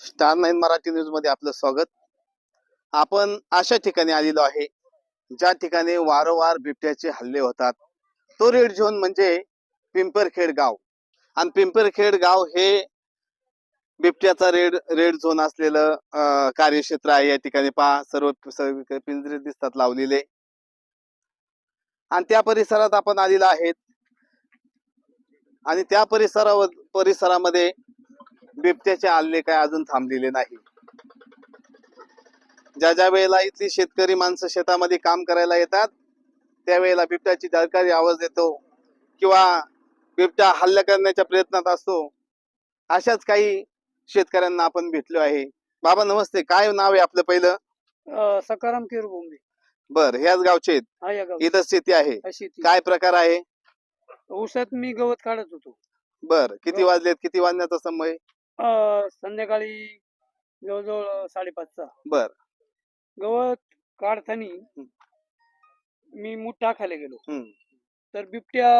Star nine Marathi न्यूजमध्ये आपलं स्वागत. आपण अशा ठिकाणी आलेलो आहे ज्या ठिकाणी वारंवार बिबट्याचे हल्ले होतात. तो रेड झोन म्हणजे पिंपरखेड गाव. आणि पिंपरखेड गाव हे बिबट्याचा रेड रेड झोन असलेलं कार्यक्षेत्र आहे. या ठिकाणी पहा सर्व सर्व पिंजरे दिसतात लावलेले. आणि त्या परिसरात आपण आलेलो आहेत. आणि त्या परिसरावर परिसरामध्ये बिबट्याचे हल्ले काय अजून थांबलेले नाही. ज्या ज्या वेळेला इथली शेतकरी माणसं शेतामध्ये काम करायला येतात त्यावेळेला बिबट्याची दरकारी आवाज येतो किंवा बिबट्या हल्ला करण्याच्या प्रयत्नात असतो. अशाच काही शेतकऱ्यांना आपण भेटलो आहे. बाबा नमस्ते. काय नाव आहे आपलं पहिलं? सकाराम किरभूमी बर ह्याच गावचे इथं शेती आहे. काय प्रकार आहे? ऊसात मी गवत काढत होतो. बर किती. वाजलेत? किती वाजण्याचा समय? अ, संध्याकाळी जवळजवळ साडेपाचचा. बर. गवत काढताना मी मूठ टाकायला गेलो. तर बिबट्या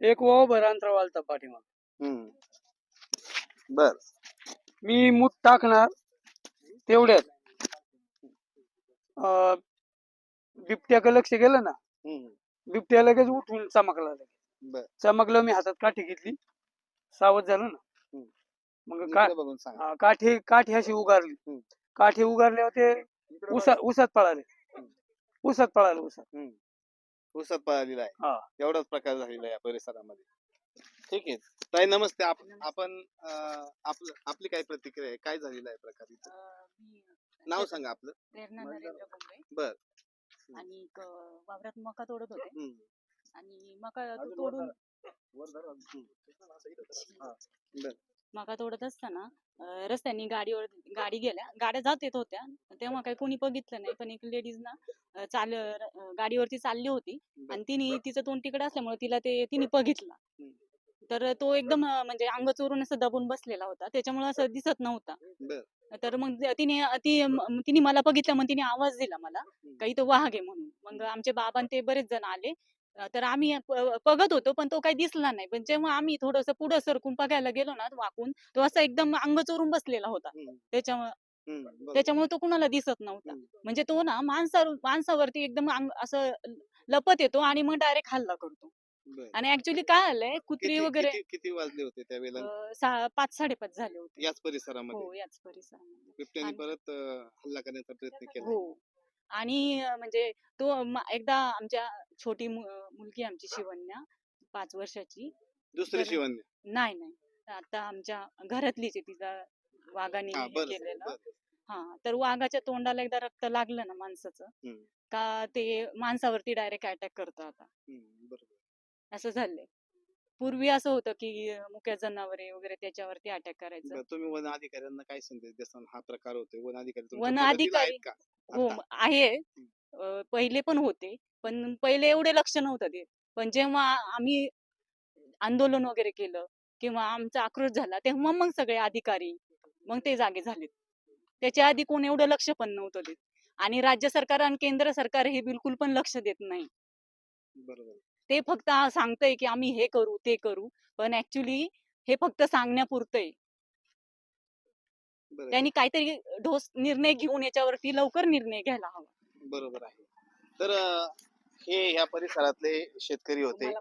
एक वाव भर अंतरावर आलता पाठीमाग. हम्म बर. मी मूठ टाकणार तेवढ्यात. अ, बिबट्याकडे लक्ष गेलं ना बिबट्या लगेच उठून चमकला लगेच. बर. चमकलं मी हातात काठी घेतली. सावध झालो ना. मग का इकडे बघून सांगा. हा, काठी काठी अशी उगारली. हम्म. काठी उगारल्यावर ते उसात उसात पळाले. हम्म. उसात पळाले उसात. ऊसात पळालेला आहे. हा. एवढाच प्रकार झालेला आहे या परिसरामध्ये. ठीक आहे. ताई नमस्ते. आप- आपण अं, आपलं आपली काय प्रतिक्रिया आहे? काय झालेला आहे प्रकार इथं? नाव सांगा आपलं. प्रेरणा नरेंद्र बोंबे बर. आणि वावरात मका तोडत होते. हम्म. आणि मका तो- तोडून बर. मका तोडत असताना अं, रस्त्यानी गाडीवर गाडी गेल्या. गाड्या जात येत होत्या. तेव्हा काही कोणी बघितलं नाही. पण एक लेडीज ना अं, चाल अं, गाडीवरती चालली होती. आणि तिने तिचं तोंड तिकडे असल्यामुळे तिला ते तिने बघितलं. तर तो एकदम अं, म्हणजे अंग चोरून असं दबून बसलेला होता. त्याच्यामुळे असं दिसत नव्हता. बर. तर मग तिने ती म- तिने मला बघितलं. मग तिने आवाज दिला मला. काही तो वाघ आहे म्हणून. मग आमचे बाबा आणि ते बरेच जण आले. तर आम्ही बघत होतो पण तो काही दिसला नाही. पण जेव्हा आम्ही थोडस पुढं सरकून बघायला गेलो ना वाकून तो असा एकदम अंग चोरून बसलेला होता. त्याच्यामुळे. त्याच्यामुळे तो कुणाला दिसत नव्हता. म्हणजे तो ना माणसा माणसावरती एकदम असं लपत येतो आणि मग डायरेक्ट हल्ला करतो. आणि ऍक्च्युली काय आलंय कुत्री किती वगैरे किती- वाजले होते त्यावेळेला? पाच साडेपाच झाले होते. याच परिसरामध्ये? हो याच परिसरामध्ये. बिबट्याने परत हल्ला करण्याचा प्रयत्न केला हो आणि म्हणजे तो एकदा आमच्या छोटी मुलगी आमची शिवण्या पाच वर्षाची दुसरी शिवण्य? नाही नाही. आता आमच्या घरातलीच आहे तिचा वाघाने केलेलं. हा तर वाघाच्या तोंडाला एकदा रक्त लागलं ना माणसाचं. का ते माणसावरती डायरेक्ट अटॅक करतं आता. असं झालंय. पूर्वी असं होतं की मुक्या जनावरे वगैरे त्याच्यावरती अटॅक करायचं. बरं, तुम्ही वन अधिकाऱ्यांना काय संदेश देसान हा प्रकार होतोय. वन अधिकारी तुमच्या वन मदतीला अधिकारी- आहेत का हो आता? आहे. अं, पहिले पण होते. पण पहिले एवढे लक्ष नव्हतं देत. पण जेव्हा आम्ही आंदोलन वगैरे केलं किंवा आमचा आक्रोश झाला तेव्हा मग सगळे अधिकारी मग ते जागे झालेत. त्याच्या आधी कोण एवढं लक्ष पण नव्हतं देत. आणि राज्य सरकार आणि केंद्र सरकार हे बिलकुल पण लक्ष देत नाही. बरोबर. ते फक्त सांगतंय की आम्ही हे करू ते करू. पण ऍक्च्युली हे फक्त सांगण्यापुरतंय. त्यांनी काहीतरी ठोस निर्णय घेऊन याच्यावरती लवकर निर्णय घ्यायला हवा. बरोबर आहे. तर हे ह्या परिसरातले शेतकरी होते.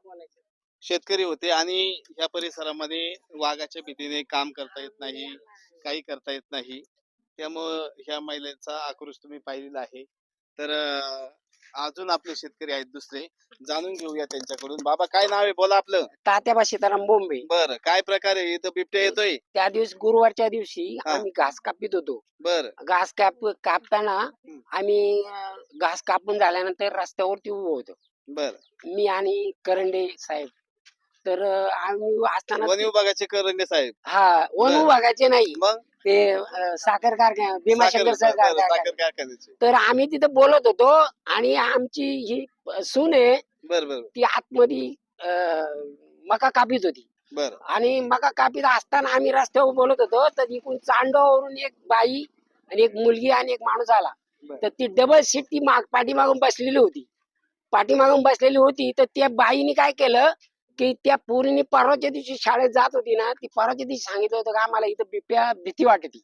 शेतकरी होते आणि ह्या परिसरामध्ये वाघाच्या भीतीने काम करता येत नाही काही करता येत नाही. त्यामुळं ह्या महिलेचा आक्रोश तुम्ही पाहिलेला आहे. तर अजून आपले शेतकरी आहेत दुसरे. जाणून घेऊया त्यांच्याकडून. बाबा काय नाव आहे? बोला आपलं. तात्याबा सीताराम बोंबे. बर काय प्रकार आहे? इथं बिबट्या येतोय? त्या दिवस गुरुवारच्या दिवशी हा. आम्ही घास कापित होतो. बर. घास काप कापताना आम्ही अं, घास कापून झाल्यानंतर रस्त्यावरती उभं होतो. बर. मी आणि करंडे साहेब. तर आम्ही असताना वन विभागाचे करंडे साहेब. हा वन बर. विभागाचे नाही. मग? ते अं, साखर कारखाना भीमाशंकर साखर साखर बरं, कारखाना. साखर कारखान्याचे. तर आम्ही तिथं बोलत होतो आणि आमची ही सून आहे बर बर. ती आतमध्ये अं, मका कापित होती. बर. आणि मका कापीत असताना आम्ही रस्त्यावर बोलत होतो तर इकडून चांडोवरून एक बाई आणि एक मुलगी आणि एक माणूस आला. बर. तर ती डबल सीट ती माग पाठीमागून बसलेली होती. पाठीमागून बसलेली होती तर त्या बाईने काय केलं की त्या पोरीने परवाच्या दिवशी शाळेत जात होती ना ती परवाच्या दिवशी सांगितलं होतं का आम्हाला इथं बिबट्या भीती वाटते.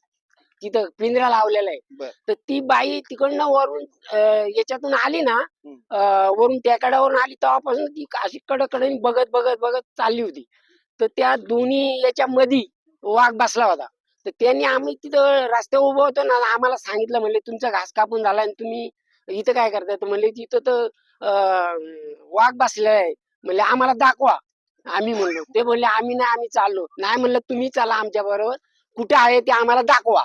तिथं पिंजरा लावलेला बर. आहे तर ती बाई तिकडनं वरून अं, याच्यातून आली ना. अं, वरून टेकड्यावरून आली तेव्हापासून ती अशी कडकडे बघत बघत बघत चालली होती. तर त्या दोन्ही याच्या मध्ये वाघ बसला होता. तर त्यांनी आम्ही तिथं रस्त्यावर उभं होतो ना आम्हाला सांगितलं म्हणले तुमचा घास कापून झाला आणि तुम्ही इथं काय करताय? तर म्हणले तिथं तर अं, वाघ बसलेला आहे. म्हणले आम्हाला दाखवा. आम्ही म्हणलो ते म्हणले आम्ही नाही आम्ही चाललो. नाही म्हणलं तुम्ही चला आमच्या बरोबर. कुठे आहे ते आम्हाला दाखवा.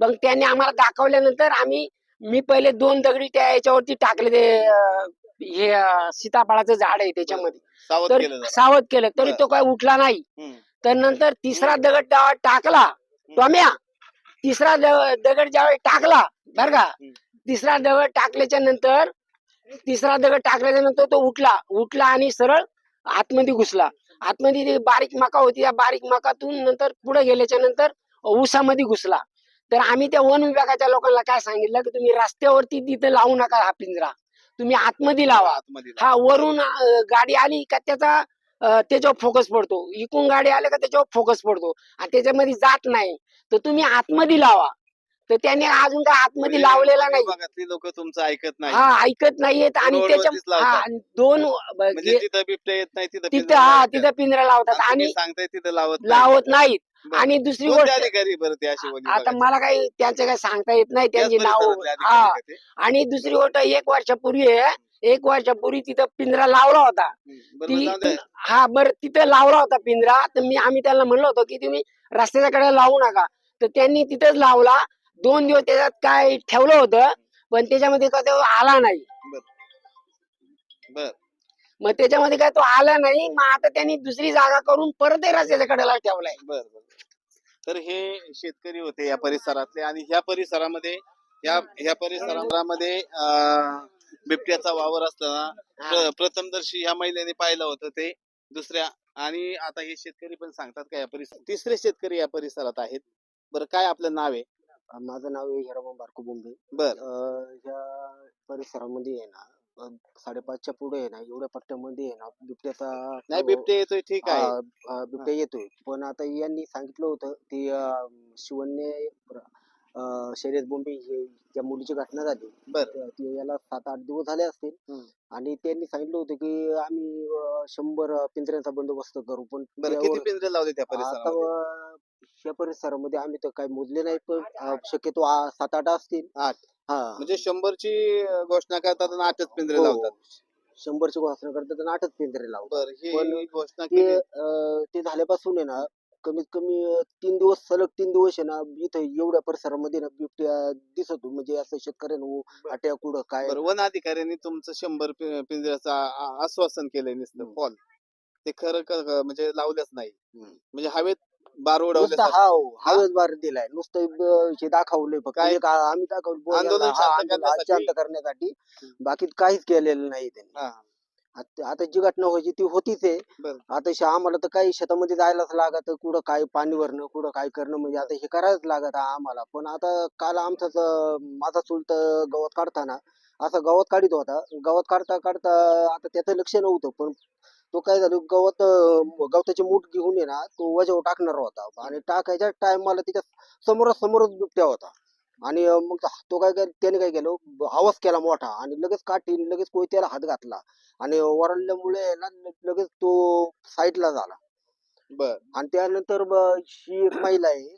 मग त्यांनी आम्हाला दाखवल्यानंतर आम्ही मी पहिले दोन दगडी त्या याच्यावरती टाकले ते हे सीताफळाचं झाड आहे त्याच्यामध्ये. सावध तर केलं जरा. सावध केलं तरी. तो काय उठला नाही. तर नंतर तिसरा दगड टाकला. टोम्या तिसरा दगड ज्यावेळी टाकला बर का. तिसरा दगड टाकल्याच्या नंतर तिसरा दगड टाकल्याच्या नंतर तो उठला. उठला आणि सरळ आतमध्ये घुसला. आतमध्ये ती बारीक मका होती. त्या बारीक मकातून नंतर पुढे गेल्याच्यानंतर ऊसामध्ये घुसला. तर आम्ही त्या वन विभागाच्या लोकांना काय सांगितलं की तुम्ही रस्त्यावरती तिथं लावू नका हा पिंजरा. तुम्ही आतमध्ये लावा. हा वरून गाडी आली का त्याचा त्याच्यावर फोकस पडतो. इकून गाडी आली का त्याच्यावर फोकस पडतो. आणि त्याच्यामध्ये जात नाही. तर तुम्ही आतमध्ये लावा. तर त्याने अजून काय आतमध्ये म्हणजे लावलेला नाही लोक तुमचं ऐकत नाही हा ऐकत नाहीयेत आणि रोडवरतीच त्याच्या लावतात. हा दोन म्हणजे तिथं बिबट्या येत नाही तिथं तिथं पिंजरा हा लावतात. तिथं पिंजरा लावतात आणि तुम्ही सांगताय तिथं लावत नाही. लावत नाहीत बरं. आणि दुसरी कोणते गोष्ट अधिकारी बरं ते अशी वन आता विभागाचे? मला काही त्यांचं काही सांगता येत नाही त्याच त्यांची नाव परिसरातले हा अधिकारी का ते? आणि दुसरी गोष्ट एक वर्षापूर्वी आहे, एक वर्षापूर्वी तिथं पिंजरा लावला होता हम्म. बरं, ती बरं, जाऊ द्या. हा बर तिथं लावला होता पिंजरा तर मी आम्ही त्याला म्हणलो होतो की तुम्ही रस्त्याच्या कडे लावू नका तर त्यांनी तिथंच लावला दोन दिवस त्याच्यात काय ठेवलं होतं पण त्याच्यामध्ये का तो आला नाही. बर. मग त्याच्यामध्ये काय तो आला नाही मग आता त्यांनी दुसरी जागा करून परत रस्त्याच्या कडेला ठेवलाय. बर बर. तर हे शेतकरी होते या परिसरातले आणि ह्या परिसरामध्ये या ह्या परिसरामध्ये अं, बिबट्याचा वावर असताना प्र- प्रथमदर्शी ह्या महिलेने पाहिलं होतं ते दुसऱ्या आणि आता हे शेतकरी पण सांगतात का या परिसर तिसरे शेतकरी या परिसरात आहेत. बरं काय आपलं नाव आहे? माझं नाव आहे हिरामन बारको बोंबे. बर. अं, ह्या परिसरामध्ये आहे ना अं, साडेपाचच्या पुढे आहे ना एवढ्या पट्ट्यामध्ये आहे ना बिबट्याचा नाही बिबटे येतोय ठीक आहे. अं, बिबट्या येतोय. पण आता यांनी सांगितलं होतं की अं, शिवन्य अं, शर्यत बोंबे हे ज्या मुलीची घटना झाली बर. ती याला सात आठ दिवस झाले असतील. हम्म. आणि त्यांनी सांगितलं होतं की आम्ही अं, शंभर पिंजऱ्यांचा बंदोबस्त करू पण बरं किती त्यावर- पिंजरे लावले त्या आता परिसरामध्ये? अं, या परिसरामध्ये आम्ही तर काही मोजले नाही पण अं, शक्यतो आ- सात आठ असतील आठ. हा म्हणजे शंभरची घोषणा करतात आणि आठच पिंजरे हो. लावतात शंभरची घोषणा करतात आणि आठच पिंजरे लावतात बर ही घोषणा ते केली अं, ते झाल्यापासून आहे ना कमीत कमी अं, तीन दिवस सलग तीन दिवस आहे ना इथं एवढ्या परिसरामध्ये ना बिबट्या दिसत होतो. म्हणजे असं शेतकऱ्यांना अट्या कुठं काय बरं वन अधिकाऱ्यांनी तुमचं शंभर पि- पिंजऱ्याचं आ- आ- आश्वासन केलंय नुसतं हम्म. फॉल ते खरं क- म्हणजे लावलंच नाही हम्म. म्हणजे हवेत बार नुसतं हा? बार दिलाय. नुसतं ब- हे दाखवलंय फक्त. काय? एक आ- आम्ही दाखवलं बोल आंदोलन याला, हा, शांत आंदोलन करण्यासाठी? शांत करण्यासाठी. बाकी काहीच केलेलं नाही त्यांनी. आत- आता जी घटना व्हायची ती होतीच आहे. बरं. आता शे- आम्हाला तर काही शेतामध्ये जायलाच लागत कुठं काय पाणी भरणं कुठं काय करणं म्हणजे आता हे करायलाच लागत आम्हाला. पण आता काल आमचाच अं, माझा चुलत गवत काढताना असा गवत काढीत होता. गवत काढता काढता आता त्याचं लक्ष नव्हतं. पण तो काय झालं गवत गवताची मूठ घेऊन ये ना तो वजावर टाकणार होता. आणि टाकायच्या टायमाला त्याच्या समोरासमोरच बिबट्या होता. आणि मग तो काय काय त्याने काय केलं आवाज केला मोठा आणि लगेच काठी लगेच कोयत्याला हात घातला. आणि वरडल्यामुळे आहे ना लगेच तो साईडला झाला. बर. आणि त्यानंतर ही एक महिला आहे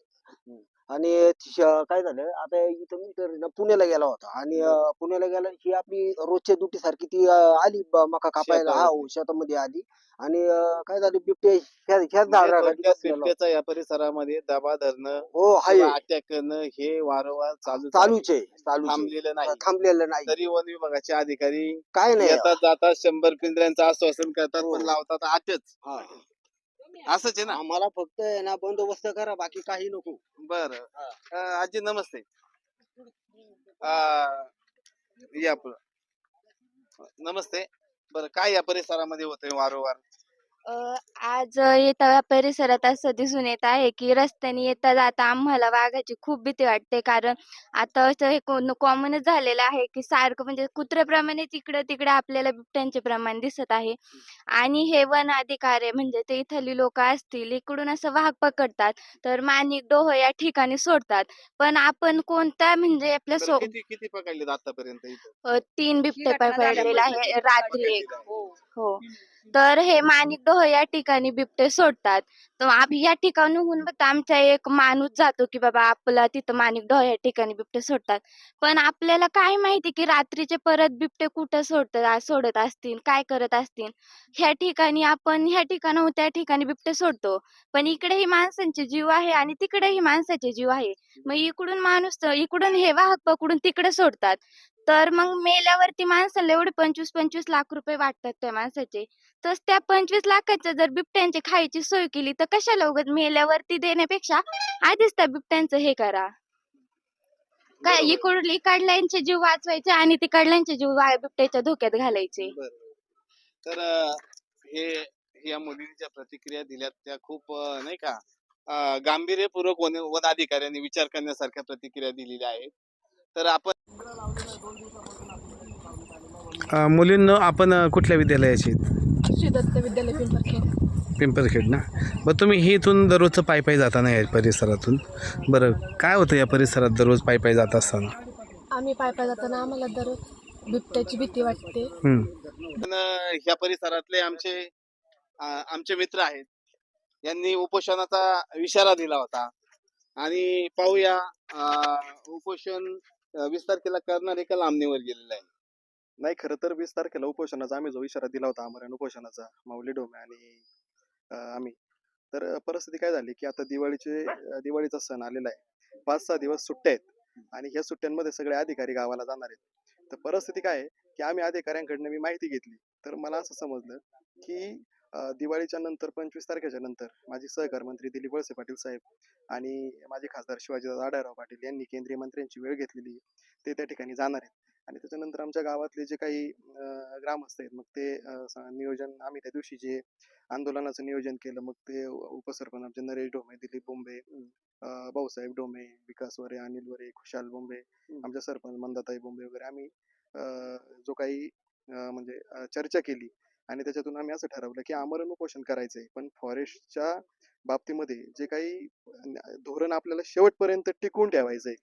आणि श- काय झालं आता इथं मी तर ना पुण्याला गेला होता. आणि अं, पुण्याला गेला ही आपली रोजच्या ड्युटी सारखी ती अं, आली ब- मका कापायला. हा. हो, शेतामध्ये आली. आणि अं, काय झालं बिबटे ह्या ह्याच म्हणजे झाडाखाली थोडक्यात बसलेला होता. बिबट्याचा या परिसरामध्ये दबा धरणं हो हाय. अटॅक करणं हे वारंवार चालू चालूच आहे चालूच आहे. थांबलेलं नाही. थांबलेलं नाही. तरी वन विभागाचे अधिकारी काय नाही. येतात जातात शंभर पिंजऱ्यांचं आश्वासन करतात हो. पण लावतात आठच हा. असंच आहे ना. आम्हाला फक्त आहे ना बंदोबस्त करा बाकी काही नको. बर. आजी नमस्ते. या पुढं. नमस्ते. बर काय या परिसरामध्ये होतंय वारंवार? अ, आज येत्या परिसरात असं दिसून येत आहे की रस्त्याने येता जाता आम्हाला वाघाची खूप भीती वाटते. कारण आता असं हे कॉमनच झालेलं आहे की सारखं म्हणजे कुत्र्याप्रमाणे तिकडं तिकडे आपल्याला बिबट्यांचे प्रमाण दिसत आहे. आणि हे वन अधिकारी म्हणजे ते इथली लोक असतील इकडून असं वाघ पकडतात तर माणिक डोह या ठिकाणी सोडतात. पण आपण कोणत्या म्हणजे आपल्या तर सो किती किती पकडले आतापर्यंत इथं? अ, तीन बिबटे घटना पकडलेले आहे. रात्री एक. आहे. हो. तर हे माणिक डोह या ठिकाणी बिबटे सोडतात. तर आम्ही या ठिकाणहून आमचा एक माणूस जातो की बाबा आपला तिथं माणिक डोह या ठिकाणी बिबटे सोडतात. पण आपल्याला काय माहिती की रात्रीचे परत बिबटे कुठं सोडतात सोडत असतील काय करत असतील? ह्या ठिकाणी आपण ह्या ठिकाणाहून त्या ठिकाणी बिबटे सोडतो. पण इकडेही माणसांचे जीव आहे आणि तिकडेही माणसाचे जीव आहे. मग इकडून माणूस इकडून हे वाहक पकडून तिकडे सोडतात. तर मग मेल्यावरती माणसाला एवढे पंचवीस पंचवीस लाख रुपये वाटतात त्या माणसाचे तर त्या पंचवीस लाखाच्या जर बिबट्यांची खायची सोय केली तर कशाला उगाच मेल्यावरती देण्यापेक्षा आधीच त्या बिबट्यांचं हे करा काय. इकडून इकडल्यांचे जीव वाचवायचे आणि तिकडल्यांचे जीव बिबट्याच्या धोक्यात घालायचे. तर हे या मुलीने ज्या प्रतिक्रिया दिल्यात त्या खूप नाही का गांभीर्यपूर्वक वन वन अधिकाऱ्यांनी विचार करण्यासारख्या प्रतिक्रिया दिलेल्या आहेत तर आपण मुलींना आपण कुठल्या विद्यालयाची श्री दत्त विद्यालय पिंपरखेड. पिंपरखेड ना? बरं तुम्ही हे इथून दररोजचं पायी पायी जाताना या परिसरातून? बरं काय होतं या परिसरात दररोज पायी पायी जात असताना? आम्ही पाय पाय जाताना आम्हाला दररोज बिबट्याची भीती वाटते. हम्म. पण अं, ह्या परिसरातले आमचे आमचे मित्र आहेत. यांनी उपोषणाचा इशारा दिला होता. आणि पाहूया उपोषण वीस तारखेला करणार एका लांबणीवर गेलेला आहे. नाही खरं तर वीस तारखेला उपोषणाचा आम्ही जो इशारा दिला होता आमरण उपोषणाचा माऊली डोमे आणि अं, आम्ही. तर परिस्थिती काय झाली की आता दिवाळीचे दिवाळीचा सण आलेला आहे. पाच सहा दिवस सुट्ट्या आहेत आणि ह्या सुट्ट्यांमध्ये सगळे अधिकारी गावाला जाणार आहेत. तर परिस्थिती काय आहे की आम्ही अधिकाऱ्यांकडनं मी माहिती घेतली. तर मला असं समजलं की दिवाळीच्या नंतर पंचवीस तारखेच्या नंतर माझे सहकार मंत्री दिलीप वळसे पाटील साहेब आणि माझे खासदार शिवाजीदादा आढळराव पाटील यांनी केंद्रीय मंत्र्यांची वेळ घेतलेली. ते त्या ठिकाणी जाणार आहेत आणि त्याच्यानंतर आमच्या गावातले जे काही ग्रामस्थ आहेत मग ते नियोजन आम्ही त्या दिवशी जे आंदोलनाचं नियोजन केलं मग ते उपसरपंच आमचे नरेश डोमे दिलीप बोंबे भाऊसाहेब डोमे विकास वरे अनिल वरे खुशाल बोंबे आमच्या सरपंच मंदाताई बोंबे वगैरे आम्ही जो काही म्हणजे चर्चा केली आणि त्याच्यातून आम्ही असं ठरवलं की आमरण उपोषण करायचंय पण फॉरेस्टच्या बाबतीमध्ये जे काही धोरण आपल्याला शेवटपर्यंत टिकून ठेवायचंय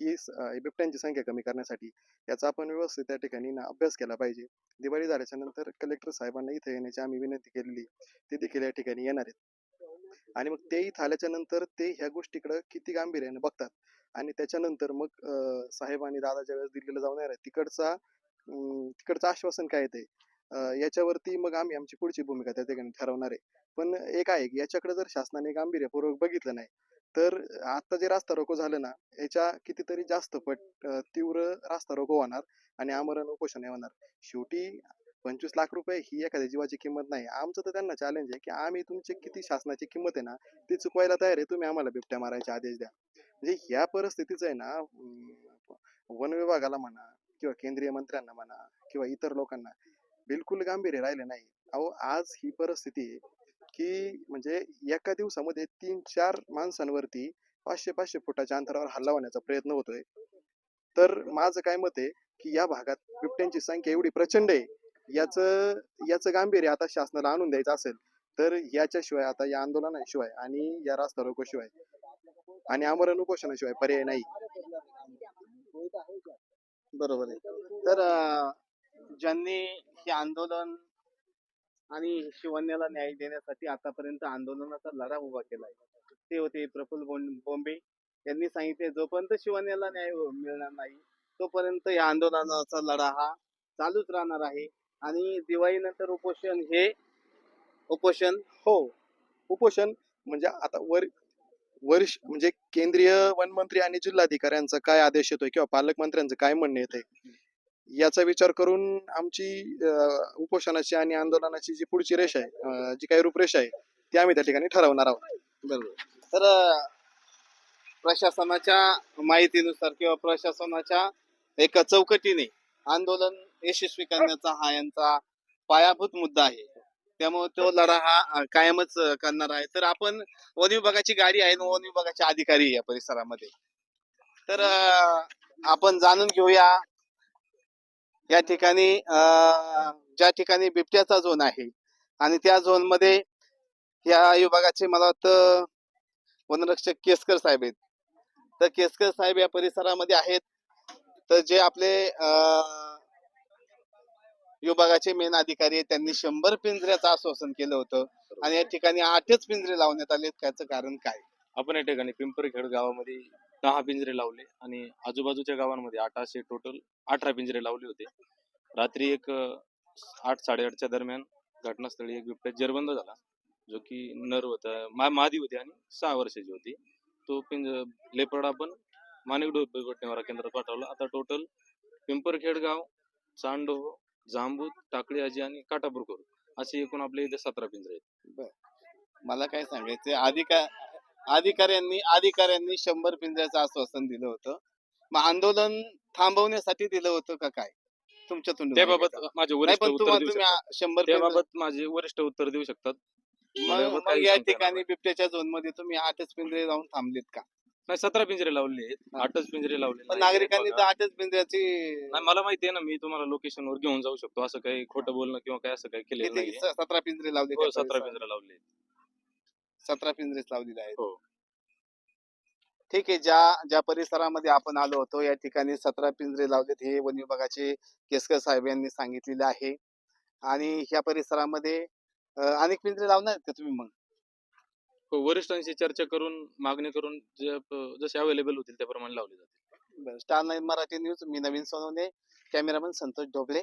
ही बिबट्यांची संख्या कमी करण्यासाठी याचा आपण व्यवस्थित त्या ठिकाणी अभ्यास केला पाहिजे. दिवाळी झाल्याच्यानंतर कलेक्टर साहेबांना इथे येण्याची आम्ही विनंती केलेली ते देखील या ठिकाणी येणार आहेत. आणि मग ते इथं आल्याच्यानंतर ते ह्या गोष्टीकडे किती गांभीर्याने बघतात. आणि त्याच्यानंतर मग साहेब आणि दादाच्या वेळेस दिल्लीला जाऊन येणार तिकडचा अं, तिकडचं आश्वासन काय येते याच्यावरती मग आम्ही आमची पुढची भूमिका त्या ठिकाणी ठरवणार आहे. पण एक आहे की याच्याकडे जर शासनाने गांभीर्यपूर्वक बघितलं नाही तर आता जे रास्ता रोको झालं ना याच्या कितीतरी जास्त पट तीव्र रास्ता रोको होणार आणि आमरण उपोषण होणार. शेवटी पंचवीस लाख रुपये ही एखाद्या जीवाची किंमत नाही. आमचं तर त्यांना चॅलेंज आहे की आम्ही तुमची किती शासनाची किंमत आहे ना ती चुकवायला तयार आहे तुम्ही आम्हाला बिबट्या मारायचे आदेश द्या. म्हणजे ह्या परिस्थितीचं आहे ना वन विभागाला म्हणा किंवा केंद्रीय मंत्र्यांना म्हणा किंवा इतर लोकांना बिलकुल गांभीर्य राहिले नाही. अहो आज ही परिस्थिती की म्हणजे एका दिवसामध्ये तीन चार माणसांवरती पाचशे पाचशे फुटाच्या अंतरावर हल्ला होण्याचा प्रयत्न होतोय. तर माझं काय मत आहे की या भागात बिबट्यांची संख्या एवढी प्रचंड आहे याचं याचं गांभीर्य आता शासनाला आणून द्यायचं असेल तर याच्याशिवाय आता या आंदोलनाशिवाय आणि या रास्ता रोकोशिवाय आणि आमरण उपोषणाशिवाय पर्याय नाही. बरोबर आहे. तर ज्यांनी हे आंदोलन आणि शिवन्याला न्याय देण्यासाठी आतापर्यंत आंदोलनाचा लढा उभा केलाय. ते होते प्रफुल्ल बों- बोंबे. यांनी सांगितले जोपर्यंत शिवन्याला न्याय हो- मिळणार नाही तोपर्यंत या आंदोलनाचा लढा हा चालूच राहणार आहे. आणि दिवाळीनंतर उपोषण हे उपोषण हो उपोषण म्हणजे आता वर वर्ष म्हणजे केंद्रीय वनमंत्री आणि जिल्हाधिकाऱ्यांचा काय आदेश येतोय किंवा पालकमंत्र्यांचं काय म्हणणं येतंय? याचा विचार करून आमची उपोषणाची आणि आंदोलनाची जी पुढची रेषा आहे जी काही रूपरेषा आहे ती आम्ही त्या ठिकाणी ठरवणार आहोत. बरोबर. तर प्रशासनाच्या माहितीनुसार किंवा प्रशासनाच्या एका चौकटीने आंदोलन यशस्वी करण्याचा हा यांचा पायाभूत मुद्दा आहे. त्यामुळे तो लढा हा कायमच करणार आहे. तर आपण वन विभागाची गाडी आहे वन विभागाचे अधिकारी या परिसरामध्ये. तर आपण जाणून घेऊया या ठिकाणी अं, ज्या ठिकाणी बिबट्याचा झोन आहे आणि त्या झोनमध्ये या विभागाचे मला वाटतं वनरक्षक केसकर साहेब आहेत. तर केसकर साहेब या परिसरामध्ये आहेत. तर जे आपले अं, विभागाचे मेन अधिकारी आहेत त्यांनी शंभर पिंजऱ्याचं आश्वासन केलं होतं आणि या ठिकाणी आठच पिंजरे लावण्यात आले त्याचं कारण काय? आपण या ठिकाणी पिंपरखेड गावामध्ये दहा पिंजरे लावले आणि आजूबाजूच्या गावांमध्ये आठ असे टोटल अठरा पिंजरे लावले होते. रात्री एक आठ साडेआठच्या दरम्यान घटनास्थळी एक बिबट्या जेरबंद झाला जो की नर होता मा मादी होती आणि सहा वर्षाची होती. तो पिंज लेपर्ड आपण माणिक निवारा केंद्रात पाठवला. आता टोटल पिंपरखेड गाव चांडो जांबूत टाकळी आजी आणि काटापूरकर असे एकूण आपल्या इथे सतरा पिंजरे आहेत. मला काय सांगायचं अधिका अधिकाऱ्यांनी अधिकाऱ्यांनी शंभर पिंजऱ्याचं आश्वासन दिलं होतं. मग आंदोलन थांबवण्यासाठी दिलं होतं का काय तुमच्या त्याबाबत. माझे वरिष्ठ उत्तर देऊ शकतात. शंभर त्याबाबत माझे वरिष्ठ उत्तर देऊ शकतात मग याबाबत मग काही या सांगता येणार ठिकाणी नाही. बिबट्याच्या झोनमध्ये तुम्ही आठच पिंजरे जाऊन थांबलेत का नाही सतरा पिंजरे लावले आहेत हा. आठच पिंजरे लावले पण नागरिकांनी तर आठच पिंजऱ्याची नाही मला माहिती आहे ना मी तुम्हाला लोकेशन वर घेऊन जाऊ शकतो असं काही खोटं बोलणं किंवा काय असं काही केलेलं किती नाही सतरा पिंजरे लावले हो सतरा? पिंजरे लावले सतरा पिंजरेच लावलेले आहेत हो. ठीक आहे. ज्या ज्या परिसरामध्ये आपण आलो होतो या ठिकाणी सतरा पिंजरे लावलेत हे वन विभागाचे केसकर साहेब यांनी सांगितलेले आहे. आणि ह्या परिसरामध्ये अनेक पिंजरे लावणार का तुम्ही मग? हो वरिष्ठांशी चर्चा करून मागणी करून जे जसे अवेलेबल होतील त्याप्रमाणे लावले जातील. स्टार नाईन मराठी न्यूज मी नवीन सोनवणे कॅमेरामन संतोष डोबळे